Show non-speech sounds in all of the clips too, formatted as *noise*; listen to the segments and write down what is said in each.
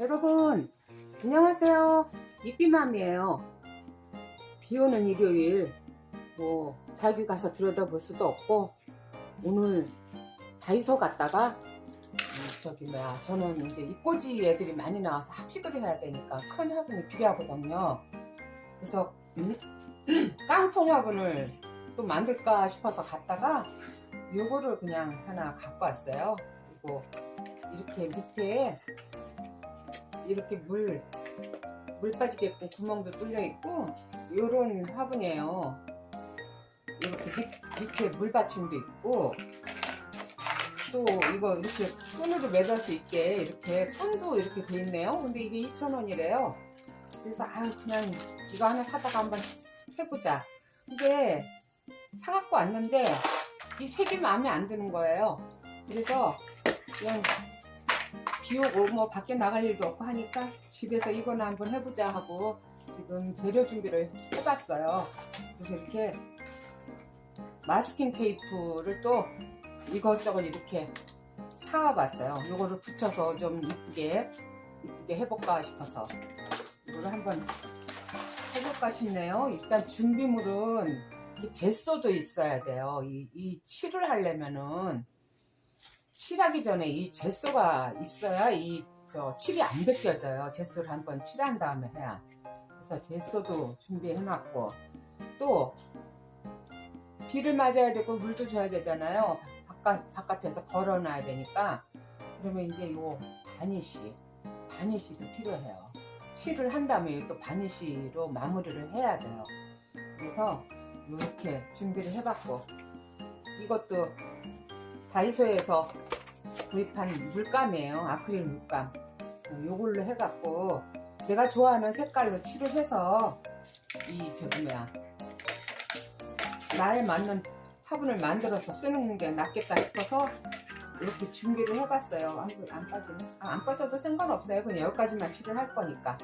여러분 안녕하세요. 이삐맘이에요. 비 오는 일요일 뭐 달기 가서 들여다볼 수도 없고 오늘 다이소 갔다가 음, 저기 뭐야 저는 이제 입꼬지 애들이 많이 나와서 합식을 해야 되니까 큰 화분이 필요하거든요. 그래서 음, *clears throat* 깡통 화분을 또 만들까 싶어서 갔다가 요거를 그냥 하나 갖고 왔어요. 그리고 이렇게 밑에 이렇게 물, 물 빠지게끔 구멍도 뚫려 있고, 요런 화분이에요. 이렇게 밑, 밑에 물 받침도 있고, 또 이거 이렇게 끈으로 매달 수 있게 이렇게 끈도 이렇게 돼 있네요. 근데 이게 2,000원이래요. 그래서 아 그냥 이거 하나 사다가 한번 해보자. 근데 사갖고 왔는데 이 색이 마음에 안 드는 거예요. 그래서 그냥 비 오고 뭐 밖에 나갈 일도 없고 하니까 집에서 이거나 한번 해보자 하고 지금 재료 준비를 해봤어요. 그래서 이렇게 마스킹 테이프를 또 이것저것 이렇게 사와봤어요. 이거를 붙여서 좀 이쁘게 이쁘게 해볼까 싶어서 이거를 한번 해볼까 싶네요. 일단 준비물은 이 제소도 있어야 돼요. 이, 이 칠을 하려면은 칠하기 전에 이 제소가 있어야 이 저 칠이 안 벗겨져요. 제소를 한번 칠한 다음에 해야. 그래서 제소도 준비해놨고 또 비를 맞아야 되고 물도 줘야 되잖아요. 바깥 바깥에서 걸어놔야 되니까 그러면 이제 요 바니쉬 바니쉬도 필요해요. 칠을 한 다음에 또 바니쉬로 마무리를 해야 돼요. 그래서 이렇게 준비를 해봤고 이것도 다이소에서 구입한 물감이에요. 아크릴 물감. 어, 요걸로 해갖고 내가 좋아하는 색깔로 칠을 해서 이 저기 뭐야 나에 맞는 화분을 만들어서 쓰는 게 낫겠다 싶어서 이렇게 준비를 해봤어요. 아이고 안 빠지네. 아, 안 빠져도 상관없어요. 그냥 여기까지만 칠을 할 거니까.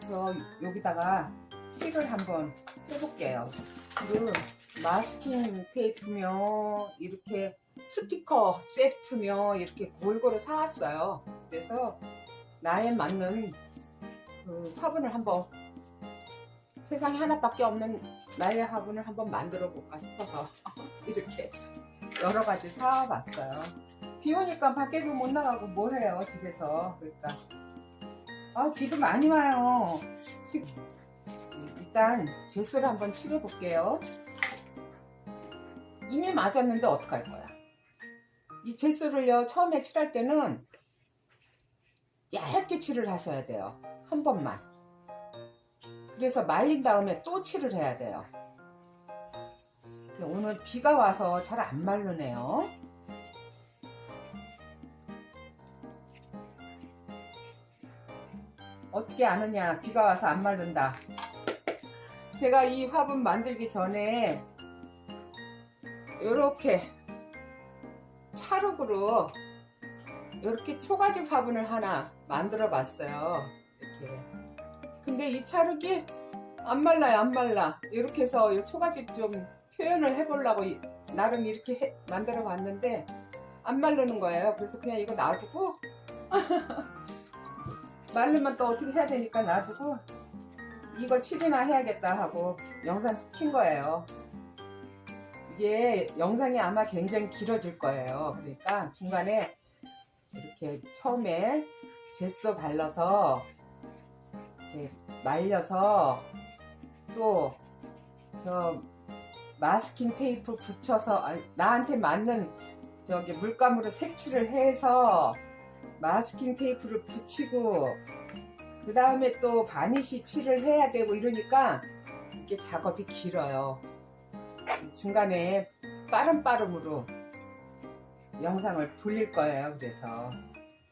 그래서 여기다가 칠을 한번 해볼게요. 지금 마스킹 테이프며 이렇게 스티커 세트며 이렇게 골고루 사왔어요. 그래서 나에 맞는 그 화분을 한번 세상에 하나밖에 없는 나의 화분을 한번 만들어 볼까 싶어서 *laughs* 이렇게 여러 가지 사와봤어요. 비 오니까 밖에도 못 나가고 뭐 해요 집에서 그러니까 아 비도 많이 와요. 지- 일단 제수를 한번 칠해 볼게요. 이미 맞았는데 어떡할 거야? 이 제수를요 처음에 칠할 때는 얇게 칠을 하셔야 돼요. 한 번만. 그래서 말린 다음에 또 칠을 해야 돼요. 오늘 비가 와서 잘안 마르네요. 어떻게 아느냐? 비가 와서 안 마른다. 제가 이 화분 만들기 전에 이렇게 찰흙으로 이렇게 초가지 화분을 하나 만들어 봤어요. 이렇게. 근데 이 찰흙이 안 말라요, 안 말라. 이렇게 해서 이 초가지 좀 표현을 해보려고 이- 나름 이렇게 해- 만들어 봤는데 안 마르는 거예요. 그래서 그냥 이거 놔두고 *laughs* 마르면 또 어떻게 해야 되니까 놔두고 이거 칠이나 해야겠다 하고 영상 킨 거예요. 이게 영상이 아마 굉장히 길어질 거예요. 그러니까 중간에 이렇게 처음에 제소 발라서 이렇게 말려서 또 저 마스킹 테이프 붙여서 나한테 맞는 저기 물감으로 색칠을 해서 마스킹 테이프를 붙이고 그 다음에 또 바니쉬 칠을 해야 되고 이러니까 이게 작업이 길어요. 중간에 빠름빠름으로 영상을 돌릴 거예요. 그래서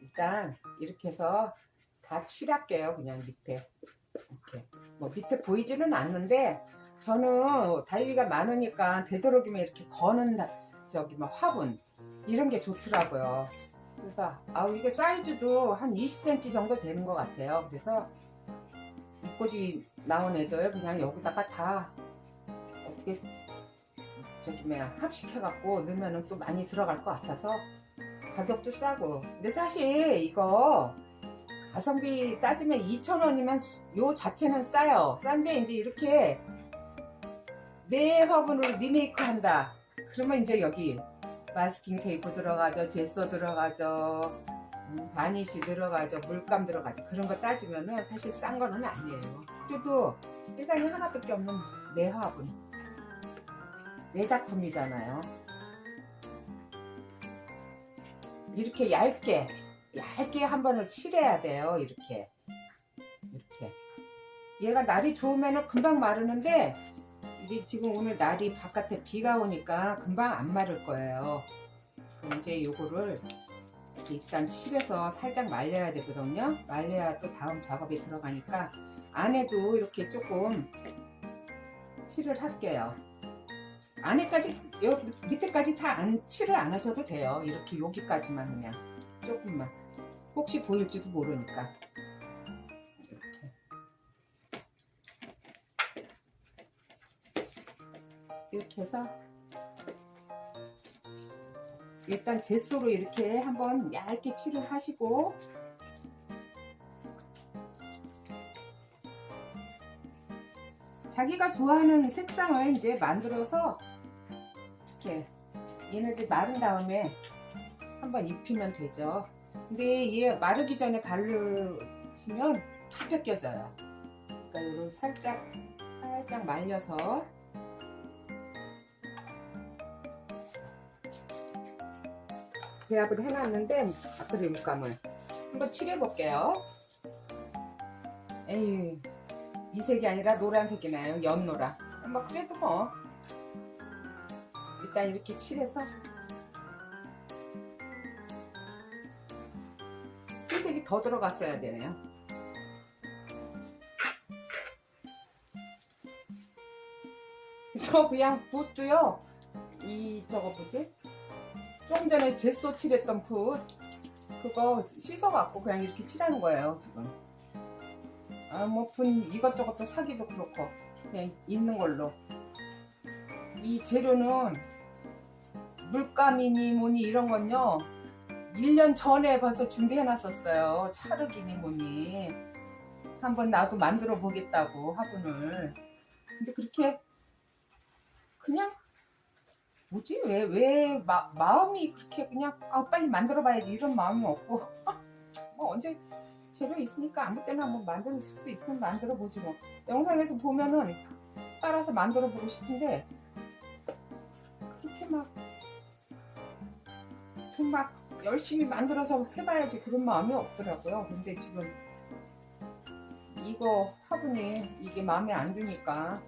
일단 이렇게 해서 다 칠할게요. 그냥 밑에 이렇게 뭐 밑에 보이지는 않는데 저는 다이비가 많으니까 되도록이면 이렇게 거는 다- 저기 뭐 화분 이런 게 좋더라고요. 그래서 아우 이게 사이즈도 한 20cm 정도 되는 것 같아요. 그래서 입꼬지 나온 애들 그냥 여기다가 다 어떻게 저기 뭐야 합식해갖고 넣으면은 또 많이 들어갈 것 같아서 가격도 싸고 근데 사실 이거 가성비 따지면 2,000원이면 요 자체는 싸요. 싼데 이제 이렇게 내 화분으로 리메이크 한다. 그러면 이제 여기 마스킹 테이프 들어가죠. 제소 들어가죠. 음, 바니쉬 들어가죠. 물감 들어가죠. 그런 거 따지면은 사실 싼 거는 아니에요. 그래도 세상에 하나밖에 없는 내 화분. 내 작품이잖아요. 이렇게 얇게 얇게 한 번을 칠해야 돼요. 이렇게 이렇게 얘가 날이 좋으면 금방 마르는데 이게 지금 오늘 날이 바깥에 비가 오니까 금방 안 마를 거예요. 그럼 이제 요거를 일단 칠해서 살짝 말려야 되거든요. 말려야 또 다음 작업에 들어가니까 안에도 이렇게 조금 칠을 할게요. 안에까지 요 밑에까지 다 안 칠을 안 하셔도 돼요. 이렇게 여기까지만 그냥 조금만. 혹시 보일지도 모르니까. 이렇게. 해서 일단 제소로 이렇게 한번 얇게 칠을 하시고 자기가 좋아하는 색상을 이제 만들어서 이렇게 얘네들 마른 다음에 한번 입히면 되죠. 근데 얘 마르기 전에 바르시면 다 벗겨져요. 그러니까 이런 살짝 살짝 말려서 배합을 해놨는데 아크릴 물감을 한번 칠해볼게요. 에이 이 색이 아니라 노란색이 나요? 연노라. 뭐 그래도 뭐 일단 이렇게 칠해서 흰색이 더 들어갔어야 되네요. 저 그냥 붓도요. 이 저거 뭐지? 좀 전에 제소 칠했던 붓 그거 씻어갖고 그냥 이렇게 칠하는 거예요 지금. 아 뭐 분 이것저것 또 사기도 그렇고 그냥 있는 걸로. 이 재료는 물감이니 뭐니 이런 건요 1년 전에 벌써 준비해 놨었어요. 차르기니 뭐니. 한번 나도 만들어 보겠다고 화분을. 근데 그렇게 그냥 뭐지? 왜 왜 마음이 그렇게 그냥 아 빨리 만들어 봐야지 이런 마음이 없고. *laughs* 뭐 언제 재료 있으니까 아무 때나 한번 만들 수 있으면 만들어 보지 뭐 영상에서 보면은 따라서 만들어 보고 싶은데 그렇게 막 막 열심히 만들어서 해봐야지 그런 마음이 없더라고요. 근데 지금 이거 화분이 이게 마음에 안 드니까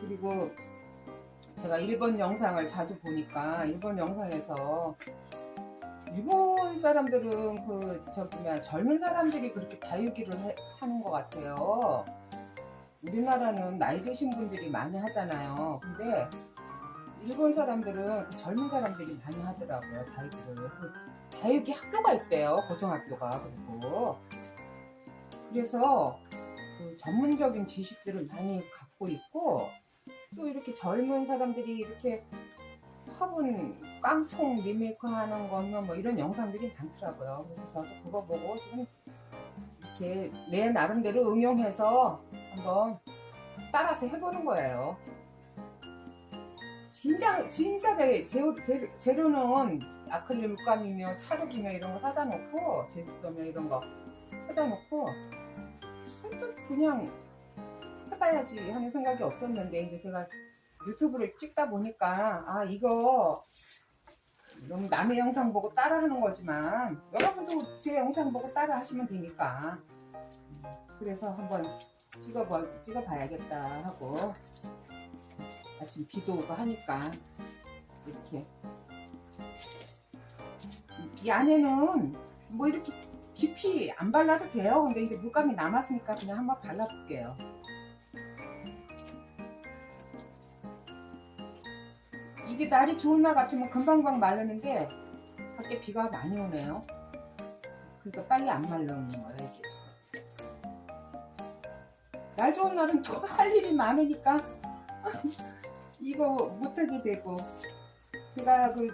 그리고 제가 일본 영상을 자주 보니까 일본 영상에서 일본 사람들은 그 저기 뭐야 젊은 사람들이 그렇게 다육이를 해- 하는 것 같아요. 우리나라는 나이 드신 분들이 많이 하잖아요. 근데 일본 사람들은 그 젊은 사람들이 많이 하더라고요 다육이를 그 다육이 학교가 있대요 고등학교가 그리고 그래서 그 전문적인 지식들을 많이 갖고 있고 또 이렇게 젊은 사람들이 이렇게 화분 깡통 리메이크 하는 거면 뭐 이런 영상들이 많더라고요. 그래서 저도 그거 보고 좀 이렇게 내 나름대로 응용해서 한번 따라서 해보는 거예요. 진짜 진작에 재료, 재료, 재료 는 아크릴 물감이며 찰흙이며 이런 거 사다 놓고 제스도며 이런 거 사다 놓고 선뜻 그냥 해봐야지 하는 생각이 없었는데 이제 제가 유튜브를 찍다 보니까 아 이거 너무 남의 영상 보고 따라하는 거지만 여러분도 제 영상 보고 따라 하시면 되니까 음, 그래서 한번 찍어봐, 찍어봐야겠다 하고 아침 비도 오고 하니까 이렇게 이- 이 안에는 뭐 이렇게 깊이 안 발라도 돼요. 근데 이제 물감이 남았으니까 그냥 한번 발라볼게요. 이게 날이 좋은 날 같으면 금방금방 마르는데 밖에 비가 많이 오네요. 그러니까 빨리 안 말르는 거예요. 이게. 날 좋은 날은 또 할 일이 많으니까 *laughs* 이거 못하게 되고 제가 그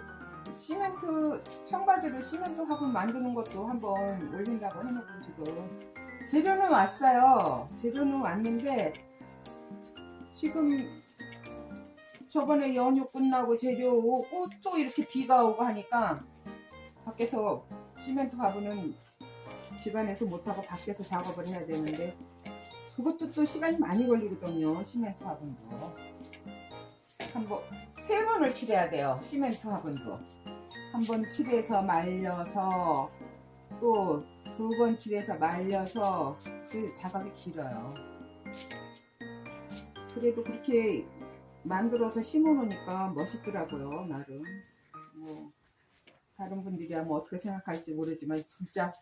시멘트 청바지로 시멘트 화분 만드는 것도 한번 올린다고 해놓고 지금 재료는 왔어요. 재료는 왔는데 지금 저번에 연휴 끝나고 재료 오고 또 이렇게 비가 오고 하니까 밖에서 시멘트 화분은 집안에서 못하고 밖에서 작업을 해야 되는데 그것도 또 시간이 많이 걸리거든요. 시멘트 화분도 한번 세 번을 칠해야 돼요. 시멘트 화분도 한 번 칠해서 말려서 또 두 번 칠해서 말려서 그 작업이 길어요. 그래도 그렇게 만들어서 심어놓으니까 멋있더라고요. 나름 뭐 다른 분들이야 뭐 어떻게 생각할지 모르지만 진짜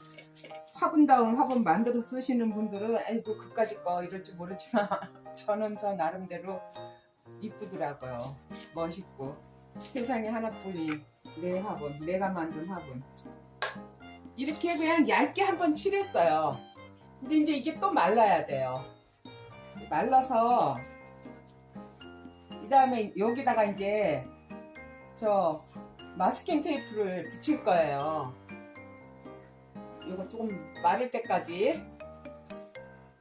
화분 다운 화분 만들어 쓰시는 분들은 아이고 그까짓 거 이럴지 모르지만 *laughs* 저는 저 나름대로 이쁘더라고요. 멋있고 세상에 하나뿐인 내 화분, 내가 만든 화분. 이렇게 그냥 얇게 한번 칠했어요. 근데 이제 이게 또 말라야 돼요. 말라서 이 다음에 여기다가 이제 저 마스킹 테이프를 붙일 거예요. 이거 조금 마를 때까지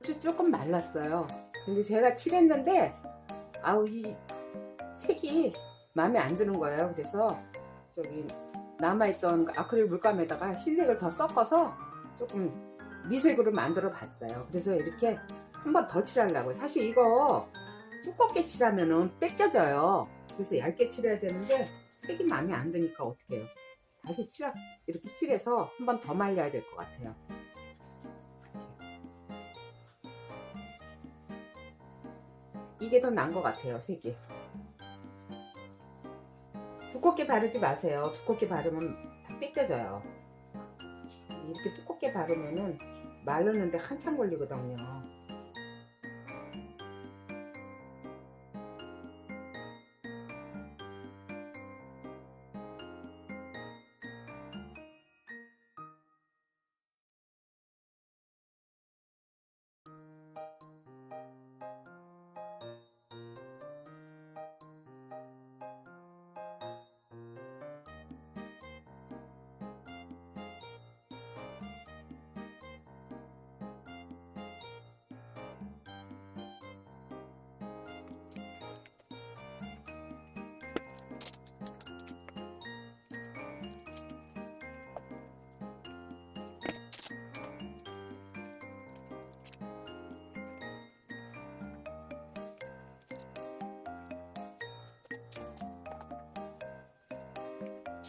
조- 조금 말랐어요. 근데 제가 칠했는데 아우 이 색이 마음에 안 드는 거예요. 그래서 저기 남아있던 그 아크릴 물감에다가 흰색을 더 섞어서 조금 미색으로 만들어 봤어요. 그래서 이렇게 한 번 더 칠하려고요. 사실 이거 두껍게 칠하면은 뺏겨져요. 그래서 얇게 칠해야 되는데 색이 마음에 안 드니까 어떻게 해요. 다시 칠하, 이렇게 칠해서 한 번 더 말려야 될 것 같아요. 이게 더 나은 것 같아요, 색이. 두껍게 바르지 마세요. 두껍게 바르면 다 뺏겨져요. 이렇게 두껍게 바르면은 말르는데 한참 걸리거든요.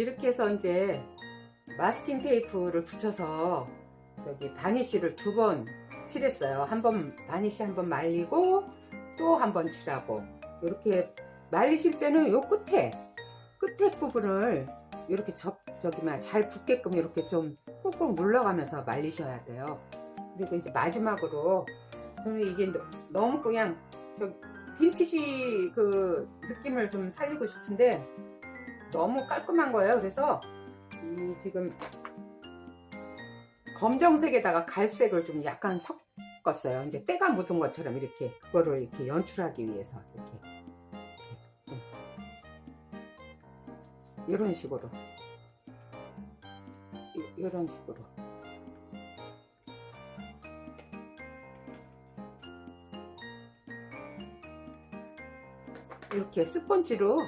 이렇게 해서 이제 마스킹 테이프를 붙여서 저기 바니쉬를 두 번 칠했어요. 한 번 바니쉬 한 번 말리고 또 한 번 칠하고 이렇게 말리실 때는 요 끝에 끝에 부분을 이렇게 접 저기만 잘 붙게끔 이렇게 좀 꾹꾹 눌러가면서 말리셔야 돼요. 그리고 이제 마지막으로 저는 이게 너- 너무 그냥 저 빈티지 그 느낌을 좀 살리고 싶은데 너무 깔끔한 거예요. 그래서 이 지금 검정색에다가 갈색을 좀 약간 섞었어요. 이제 때가 묻은 것처럼 이렇게 그거를 이렇게 연출하기 위해서 이렇게. 이런 식으로 이- 이런 식으로 이렇게 스펀지로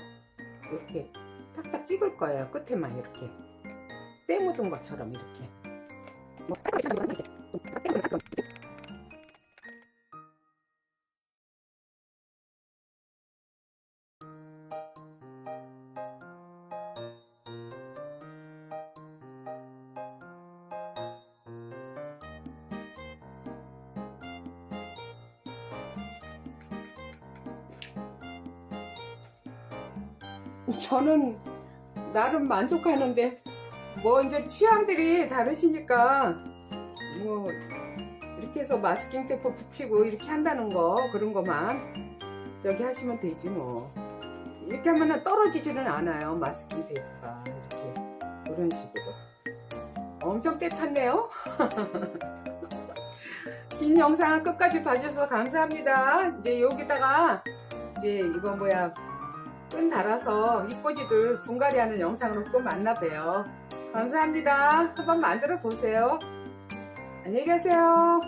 이렇게 찍을 거예요 끝에만 이렇게. 때 묻은 것처럼 이렇게. 뭐 저는 나름 만족하는데 뭐 이제 취향들이 다르시니까 뭐 이렇게 해서 마스킹 테이프 붙이고 이렇게 한다는 거 그런 거만 여기 하시면 되지 뭐. 이렇게 하면은 떨어지지는 않아요 마스킹 테이프가 이렇게. 이런 식으로. 엄청 떼탔네요. *laughs* 긴 영상을 끝까지 봐주셔서 감사합니다. 이제 여기다가 이제 이거 뭐야 끈 달아서 이꼬지들 분갈이 하는 영상으로 또 만나 봬요. 감사합니다. 한번 만들어 보세요. 안녕히 계세요.